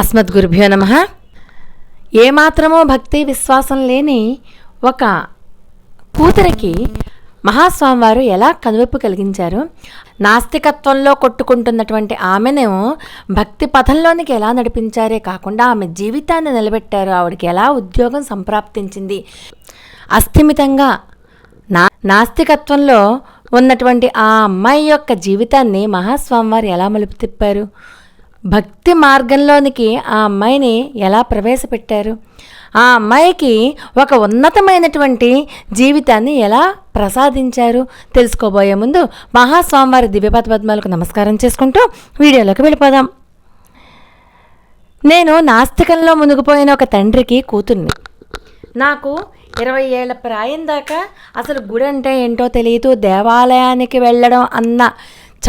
అస్మద్ గురుభ్యో నమ ఏమాత్రమో భక్తి విశ్వాసం లేని ఒక కూతురికి మహాస్వామివారు ఎలా కనువిప్పు కలిగించారు? నాస్తికత్వంలో కొట్టుకుంటున్నటువంటి ఆమెను భక్తి పథంలోనికి ఎలా నడిపించారే కాకుండా ఆమె జీవితాన్ని నిలబెట్టారు. ఆవిడకి ఎలా ఉద్యోగం సంప్రాప్తించింది? అస్థిమితంగా నా నాస్తికత్వంలో ఉన్నటువంటి ఆ అమ్మాయి యొక్క జీవితాన్ని మహాస్వామివారు ఎలా మలుపు తిప్పారు? భక్తి మార్గంలోనికి ఆ అమ్మాయిని ఎలా ప్రవేశపెట్టారు? ఆ అమ్మాయికి ఒక ఉన్నతమైనటువంటి జీవితాన్ని ఎలా ప్రసాదించారు? తెలుసుకోబోయే ముందు మహాస్వామివారి దివ్యపద పద్మాలకు నమస్కారం చేసుకుంటూ వీడియోలోకి వెళ్ళిపోదాం. నేను నాస్తికంలో మునిగిపోయిన ఒక తండ్రికి కూతుర్ని. నాకు ఇరవై ఏళ్ళ ప్రాయం దాకా అసలు గుడి అంటే ఏంటో తెలియదు దేవాలయానికి వెళ్ళడం అన్న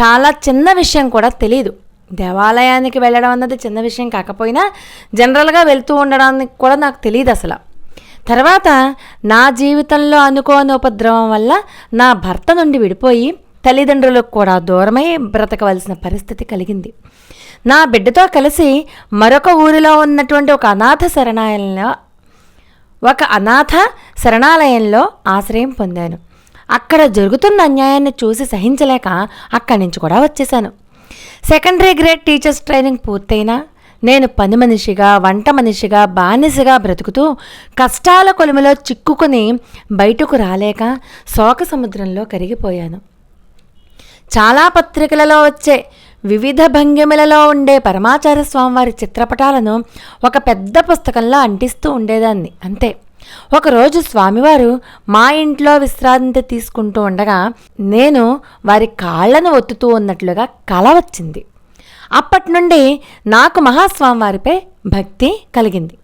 చాలా చిన్న విషయం కూడా తెలియదు దేవాలయానికి వెళ్ళడం అన్నది చిన్న విషయం కాకపోయినా జనరల్గా వెళ్తూ ఉండడానికి కూడా నాకు తెలియదు అసలు. తర్వాత నా జీవితంలో అనుకోని ఉపద్రవం వల్ల నా భర్త నుండి విడిపోయి తల్లిదండ్రులకు కూడా దూరమై బ్రతకవలసిన పరిస్థితి కలిగింది. నా బిడ్డతో కలిసి మరొక ఊరిలో ఉన్నటువంటి ఒక అనాథ శరణాలయంలో ఒక అనాథ శరణాలయంలో ఆశ్రయం పొందాను. అక్కడ జరుగుతున్న అన్యాయాన్ని చూసి సహించలేక అక్కడి నుంచి కూడా వచ్చేసాను. సెకండరీ గ్రేడ్ టీచర్స్ ట్రైనింగ్ పూర్తయినా నేను పని మనిషిగా వంట మనిషిగా బానిసగా బ్రతుకుతూ కష్టాల కొలుములో చిక్కుకుని బయటకు రాలేక శోక సముద్రంలో కరిగిపోయాను. చాలా పత్రికలలో వచ్చే వివిధ భంగిమలలో ఉండే పరమాచార్య స్వామివారి చిత్రపటాలను ఒక పెద్ద పుస్తకంలో అంటిస్తూ ఉండేదాన్ని అంతే. ఒకరోజు స్వామివారు మా ఇంట్లో విశ్రాంతి తీసుకుంటూ ఉండగా నేను వారి కాళ్ళను ఒత్తుతూ ఉన్నట్లుగా కల వచ్చింది. అప్పటి నుండి నాకు మహాస్వామివారిపై భక్తి కలిగింది.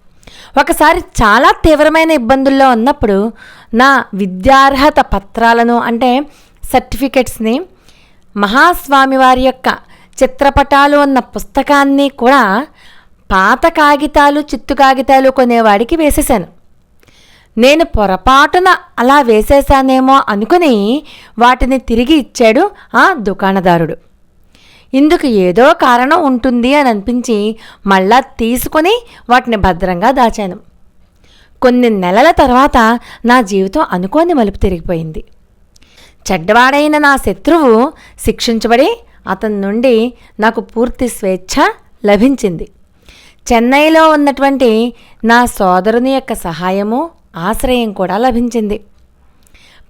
ఒకసారి చాలా తీవ్రమైన ఇబ్బందుల్లో ఉన్నప్పుడు నా విద్యార్హత పత్రాలను అంటే సర్టిఫికెట్స్ని మహాస్వామి వారి యొక్క చిత్రపటాలు ఉన్న పుస్తకాన్ని కూడా పాత కాగితాలు చిత్తు కాగితాలు కొనేవాడికి వేసేశాను. నేను పొరపాటున అలా వేసేశానేమో అనుకుని వాటిని తిరిగి ఇచ్చాడు ఆ దుకాణదారుడు. ఇందుకు ఏదో కారణం ఉంటుంది అని అనిపించి మళ్ళా తీసుకొని వాటిని భద్రంగా దాచాను. కొన్ని నెలల తర్వాత నా జీవితం అనుకోని మలుపు తిరిగిపోయింది. చెడ్డవాడైన నా శత్రువు శిక్షించబడి అతని నుండి నాకు పూర్తి స్వేచ్ఛ లభించింది. చెన్నైలో ఉన్నటువంటి నా సోదరుని యొక్క సహాయము ఆశ్రయం కూడా లభించింది.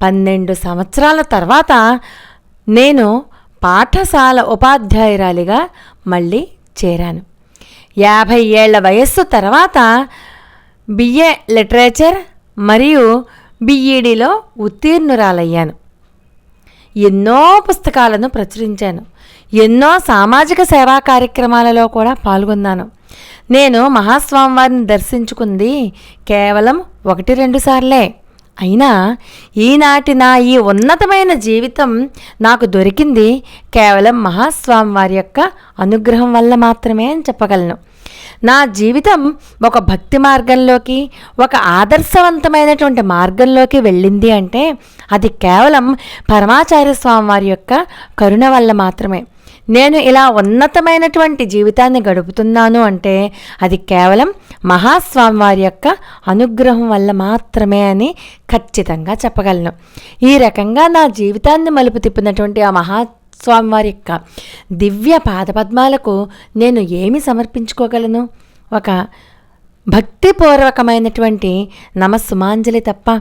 పన్నెండు సంవత్సరాల తర్వాత నేను పాఠశాల ఉపాధ్యాయురాలిగా మళ్ళీ చేరాను. యాభై ఏళ్ళ వయస్సు తర్వాత బిఏ లిటరేచర్ మరియు బిఈడిలో ఉత్తీర్ణురాలయ్యాను. ఎన్నో పుస్తకాలను ప్రచురించాను. ఎన్నో సామాజిక సేవా కార్యక్రమాలలో కూడా పాల్గొన్నాను. నేను మహాస్వామివారిని దర్శించుకుంది కేవలం ఒకటి రెండు సార్లే. అయినా ఈనాటి నా ఈ ఉన్నతమైన జీవితం నాకు దొరికింది కేవలం మహాస్వామి వారి యొక్క అనుగ్రహం వల్ల మాత్రమే అని చెప్పగలను. నా జీవితం ఒక భక్తి మార్గంలోకి ఒక ఆదర్శవంతమైనటువంటి మార్గంలోకి వెళ్ళింది అంటే అది కేవలం పరమాచార్య స్వామి వారి యొక్క కరుణ వల్ల మాత్రమే. నేను ఇలా ఉన్నతమైనటువంటి జీవితాన్ని గడుపుతున్నాను అంటే అది కేవలం మహాస్వామి వారి యొక్క అనుగ్రహం వల్ల మాత్రమే అని ఖచ్చితంగా చెప్పగలను. ఈ రకంగా నా జీవితాన్ని మలుపు తిప్పినటువంటి ఆ మహా స్వామివారి యొక్క దివ్య పాదపద్మాలకు నేను ఏమి సమర్పించుకోగలను? ఒక భక్తిపూర్వకమైనటువంటి నమస్సుమాంజలి తప్ప